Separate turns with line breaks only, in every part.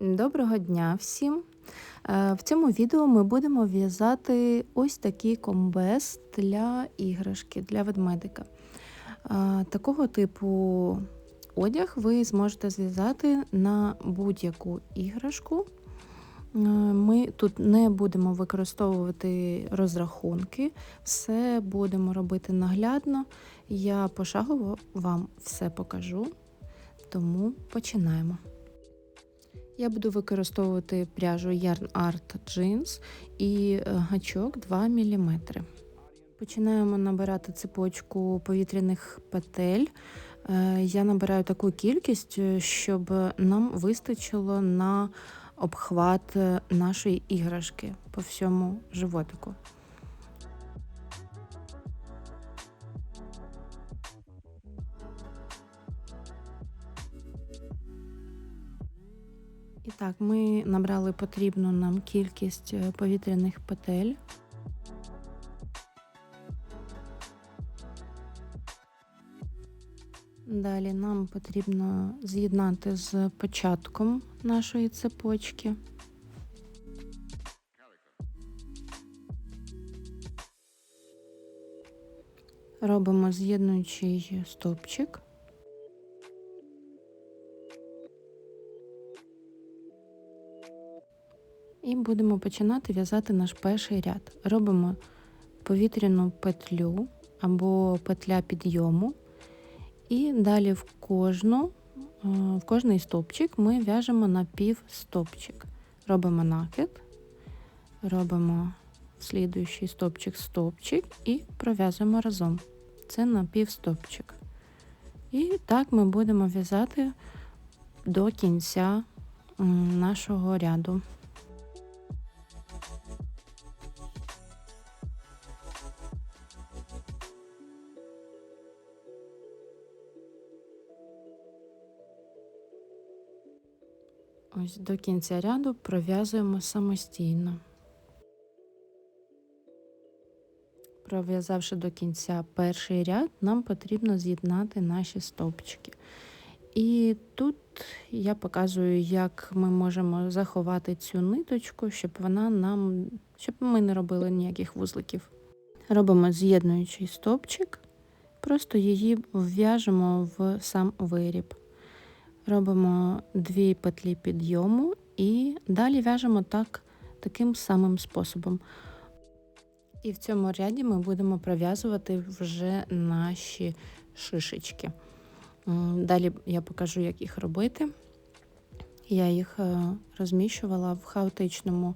Доброго дня всім! Е, В цьому відео ми будемо в'язати ось такий комбез для іграшки, для ведмедика. Е, Такого типу одяг ви зможете зв'язати на будь-яку іграшку. Е, Ми тут не будемо використовувати розрахунки, все будемо робити наглядно. Я пошагово вам все покажу, тому починаємо. Я буду використовувати пряжу Yarn Art Jeans і е, гачок 2 мм. Починаємо набирати цепочку повітряних петель. Е, Я набираю таку кількість, е, щоб нам вистачило на обхват нашої іграшки по всьому животику. Так, ми набрали потрібну нам кількість е, повітряних петель. Далі нам потрібно з'єднати з початком нашої цепочки. Робимо з'єднуючий стовпчик. І будемо починати в'язати наш перший ряд. Робимо повітряну петлю або петля підйому. І далі в кожну, е, в кожний стовпчик ми в'яжемо на пів стовпчик. Робимо накид, робимо слідуючий стовпчик стовпчик і пров'язуємо разом. Це на пів стовпчик. І так ми будемо в'язати до кінця нашого ряду. До кінця ряду пров'язуємо самостійно. Пров'язавши до кінця перший ряд, нам потрібно з'єднати наші стовпчики. І тут я показую, як ми можемо заховати цю ниточку, щоб вона нам, щоб ми не робили ніяких вузликів. Робимо з'єднуючий стовпчик, просто її вв'яжемо в сам виріб. Робимо дві петлі підйому і далі в'яжемо так, таким самим способом. І в цьому ряді ми будемо пров'язувати вже наші шишечки. Далі я покажу, як їх робити. Я їх е, розміщувала в хаотичному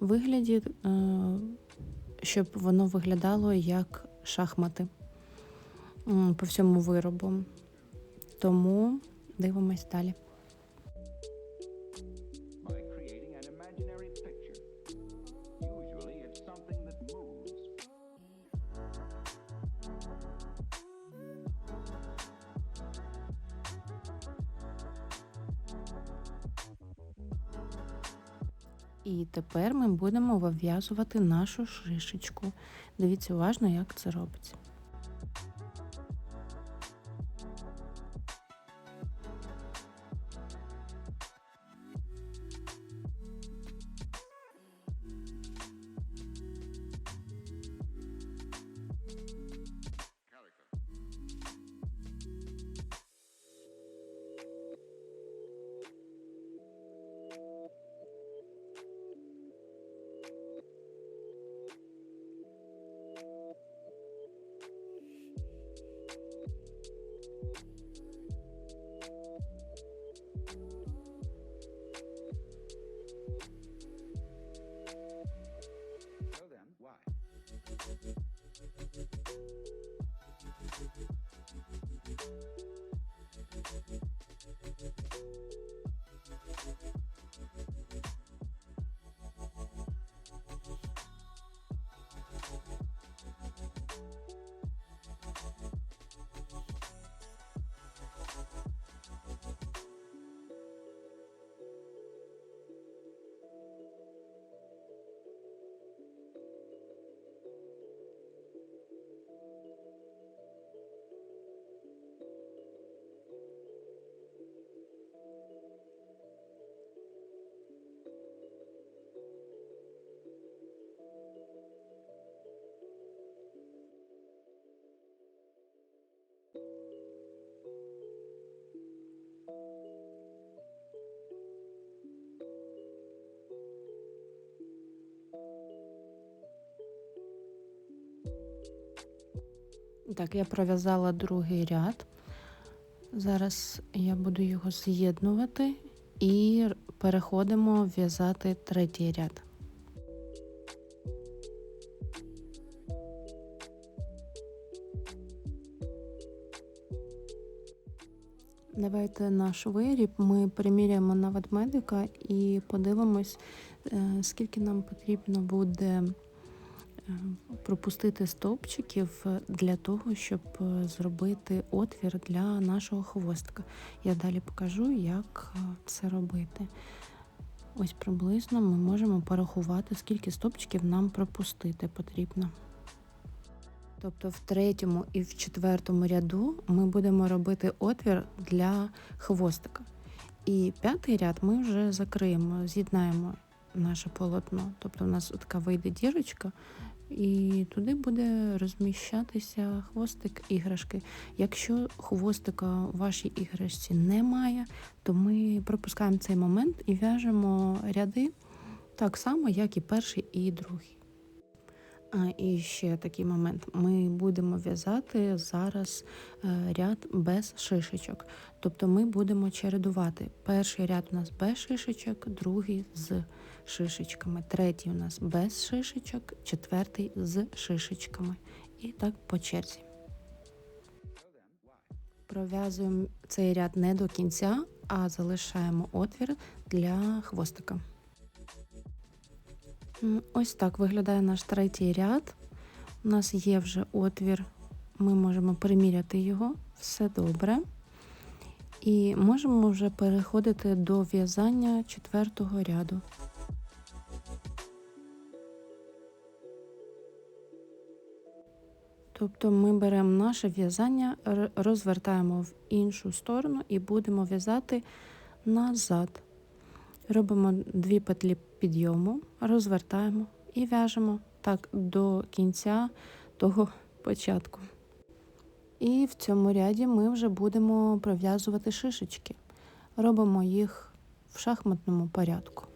вигляді, е, щоб воно виглядало як шахмати по всьому виробу. Тому Дивимось далі. І тепер ми будемо вив'язувати нашу шишечку. Дивіться уважно, як це робиться. Так, я пров'язала другий ряд. Зараз я буду його з'єднувати і переходимо в'язати третій ряд. Давайте наш виріб ми приміряємо на ведмедика і подивимось, е, скільки нам потрібно буде пропустити стовпчиків для того, щоб е, зробити отвір для нашого хвостика. Я далі покажу, як е, це робити. Ось приблизно ми можемо порахувати, скільки стовпчиків нам пропустити потрібно. Тобто в третьому і в четвертому ряду ми будемо робити отвір для хвостика. І п'ятий ряд ми вже закриємо, з'єднаємо наше полотно. Тобто у нас така вийде дірочка, і туди буде розміщатися хвостик іграшки. Якщо хвостика у вашій іграшці немає, то ми пропускаємо цей момент і в'яжемо ряди так само, як і перший і другий. І ще такий момент. Ми будемо в'язати зараз е, ряд без шишечок. Тобто ми будемо чередувати. Перший ряд у нас без шишечок, другий з шишечками, третій у нас без шишечок, четвертий з шишечками. І так по черзі. Пров'язуємо цей ряд не до кінця, а залишаємо отвір для хвостика. Ось так виглядає наш третій ряд. У нас є вже отвір, ми можемо приміряти його, все добре. І можемо вже переходити до в'язання четвертого ряду. Тобто ми беремо наше в'язання, розвертаємо в іншу сторону і будемо в'язати назад. Робимо дві петлі підйому, розвертаємо і в'яжемо так до кінця того початку. І в цьому ряді ми вже будемо пров'язувати шишечки. Робимо їх в шахматному порядку.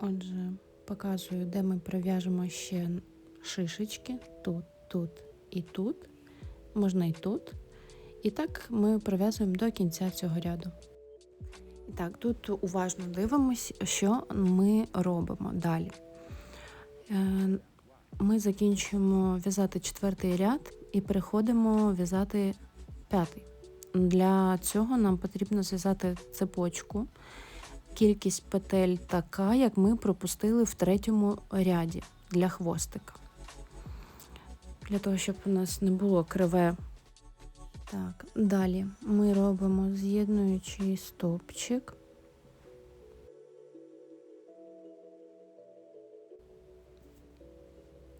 Отже, показую, де ми пров'яжемо ще шишечки. Тут, тут і тут. Можна і тут. І так ми пров'язуємо до кінця цього ряду. Так, тут уважно дивимось, що ми робимо далі. Е, Ми закінчуємо в'язати четвертий ряд і переходимо в'язати п'ятий. Для цього нам потрібно зв'язати цепочку. Кількість петель така, як ми пропустили в третьому ряді для хвостика. Для того, щоб у нас не було криве. Так, далі ми робимо з'єднуючий стовпчик.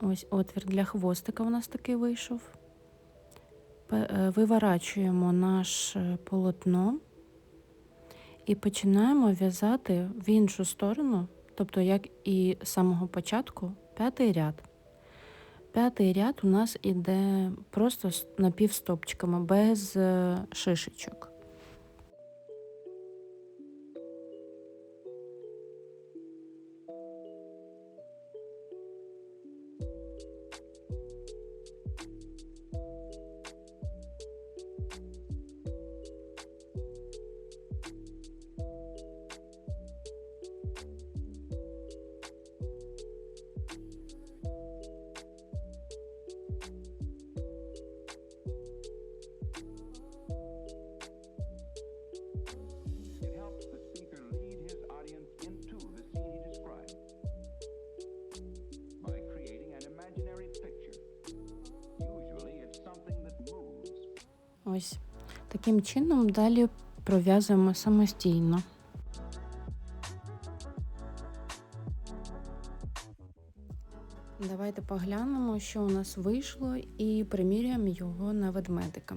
Ось отвір для хвостика у нас такий вийшов. Е, Виворачуємо наше полотно і починаємо в'язати в іншу сторону, тобто, як і з самого початку, п'ятий ряд. П'ятий ряд у нас іде просто напівстопчиками, без е, шишечок. Ось таким чином далі пров'язуємо самостійно. Давайте поглянемо, що у нас вийшло, і приміряємо його на ведмедика.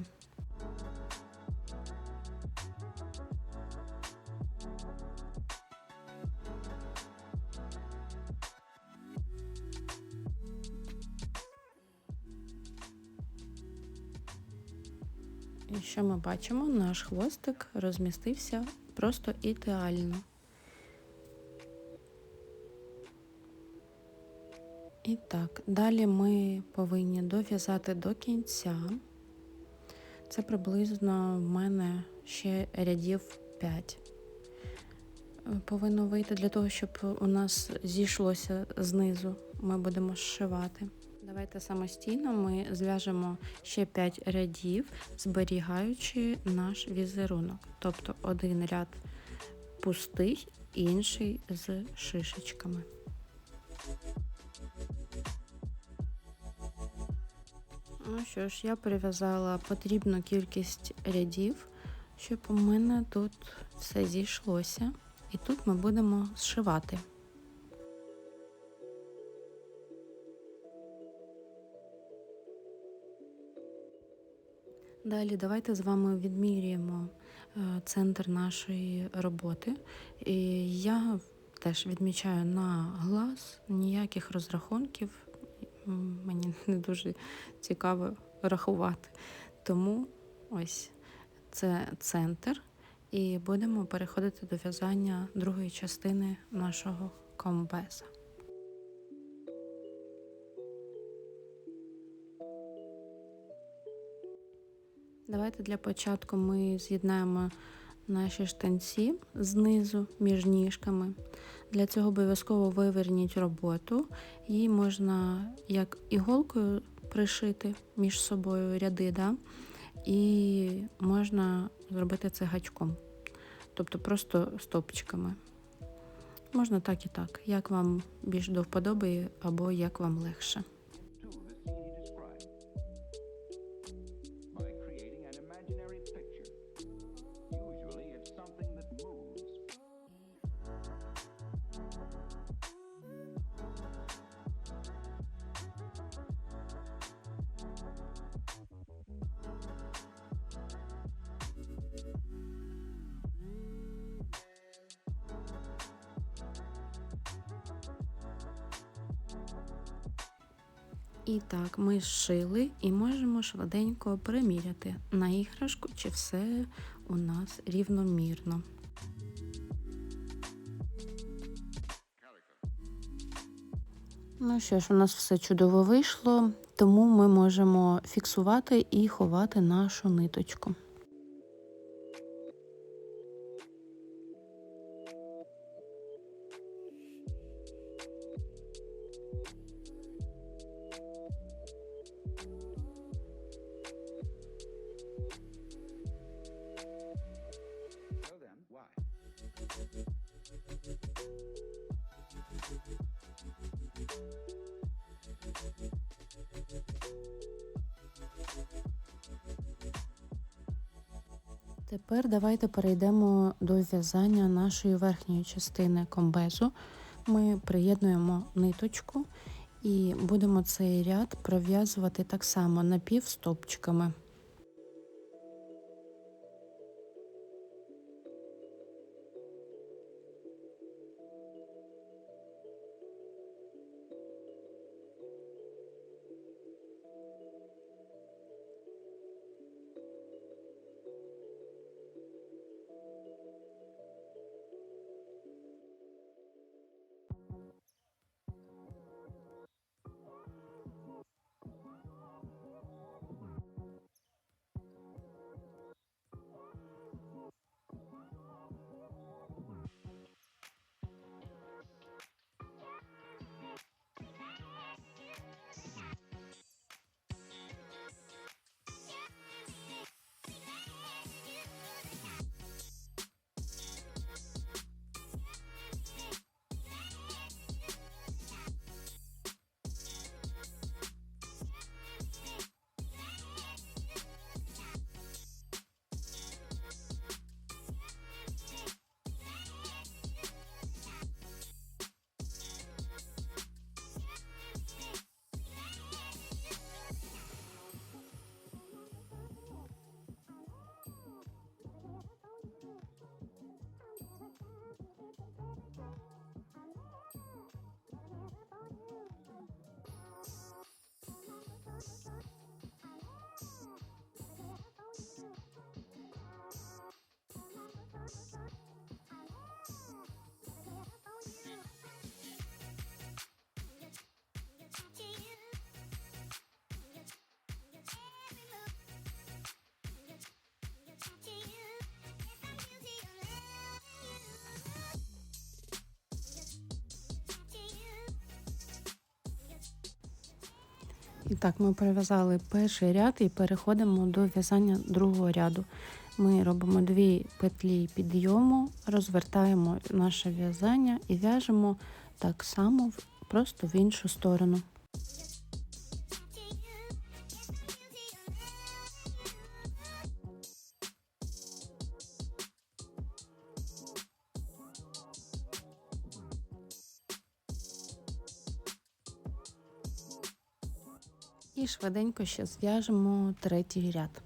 Бачимо? Наш хвостик розмістився просто ідеально. І так, далі ми повинні дов'язати до кінця. Це приблизно в мене ще рядів 5. Повинно вийти для того, щоб у нас зійшлося знизу. Ми будемо зшивати. Давайте самостійно ми зв'яжемо ще 5 рядів, зберігаючи наш візерунок. Тобто один ряд пустий, інший з шишечками. Ну що ж, я прив'язала потрібну кількість рядів, щоб у мене тут все зійшлося. І тут ми будемо зшивати. Далі давайте з вами відмірюємо е, центр нашої роботи. І я теж відмічаю на глаз ніяких розрахунків. Мені не дуже цікаво рахувати. Тому ось це центр. І будемо переходити до в'язання другої частини нашого комбеза. Давайте для початку ми з'єднаємо наші штанці знизу між ніжками. Для цього обов'язково виверніть роботу. Її можна як іголкою пришити між собою ряди, да? і можна зробити це гачком, тобто просто стопчиками. Можна так і так, як вам більш до вподоби або як вам легше. І так, ми зшили і можемо швиденько переміряти на іграшку, чи все у нас рівномірно. Ну що ж, у нас все чудово вийшло, тому ми можемо фіксувати і ховати нашу ниточку. Тепер давайте перейдемо до в'язання нашої верхньої частини комбезу. Ми приєднуємо ниточку і будемо цей ряд пров'язувати так само напівстопчиками. І так, ми перев'язали перший ряд і переходимо до в'язання другого ряду. Ми робимо дві петлі підйому, розвертаємо наше в'язання і в'яжемо так само, просто в іншу сторону. І швиденько ще зв'яжемо третій ряд.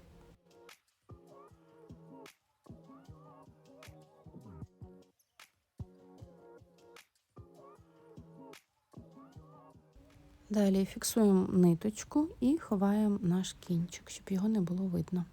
Далі фіксуємо ниточку і ховаємо наш кінчик, щоб його не було видно.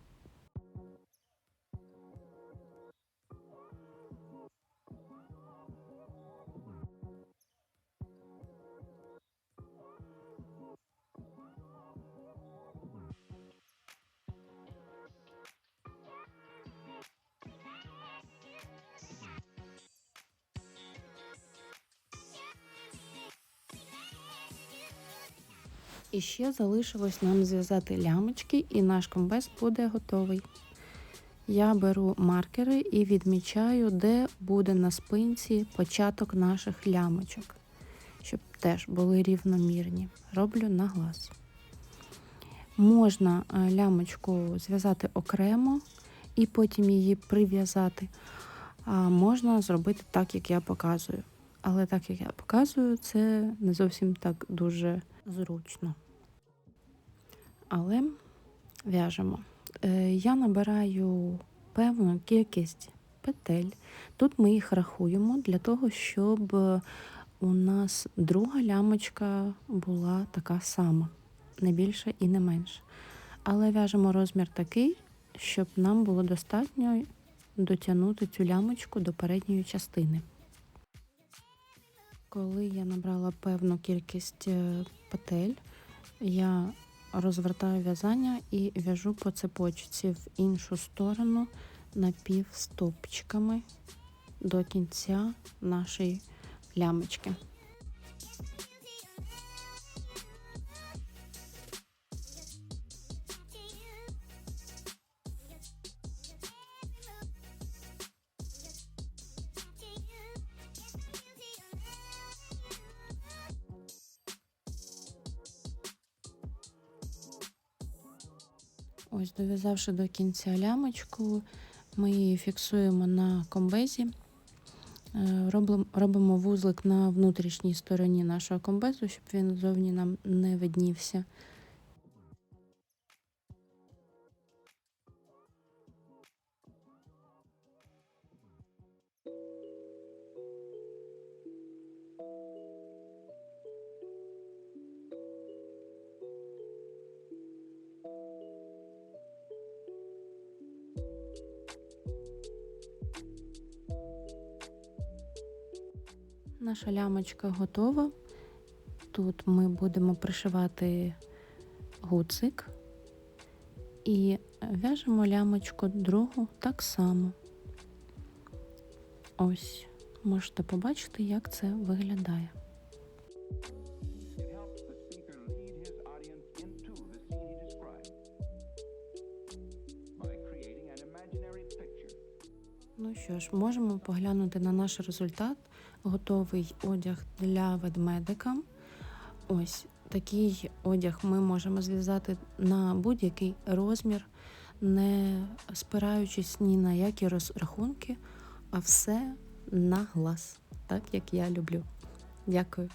І ще залишилось нам зв'язати лямочки, і наш комбез буде готовий. Я беру маркери і відмічаю, де буде на спинці початок наших лямочок, щоб теж були рівномірні. Роблю на глаз. Можна е, лямочку зв'язати окремо і потім її прив'язати. А можна зробити так, як я показую. Але так, як я показую, це не зовсім так дуже зручно. Але в'яжемо. Е, Я набираю певну кількість петель. Тут ми їх рахуємо для того, щоб е, у нас друга лямочка була така сама, не більше і не менше. Але в'яжемо розмір такий, щоб нам було достатньо дотягнути цю лямочку до передньої частини. Коли я набрала певну кількість е, петель, я розвертаю в'язання і в'яжу по цепочці в іншу сторону напівстопчиками до кінця нашої лямочки. Дов'язавши до кінця лямочку, ми її фіксуємо на комбезі, Е, робимо, вузлик на внутрішній стороні нашого комбезу, щоб він зовні нам не виднівся. Наша лямочка готова. Тут ми будемо пришивати гуцик і в'яжемо лямочку другу так само. Ось, можете побачити, як це виглядає. Ну що ж, можемо поглянути на наш результат. Готовий одяг для ведмедика. Ось такий одяг ми можемо зв'язати на будь-який розмір, не спираючись ні на які розрахунки, а все на глаз, так як я люблю. Дякую.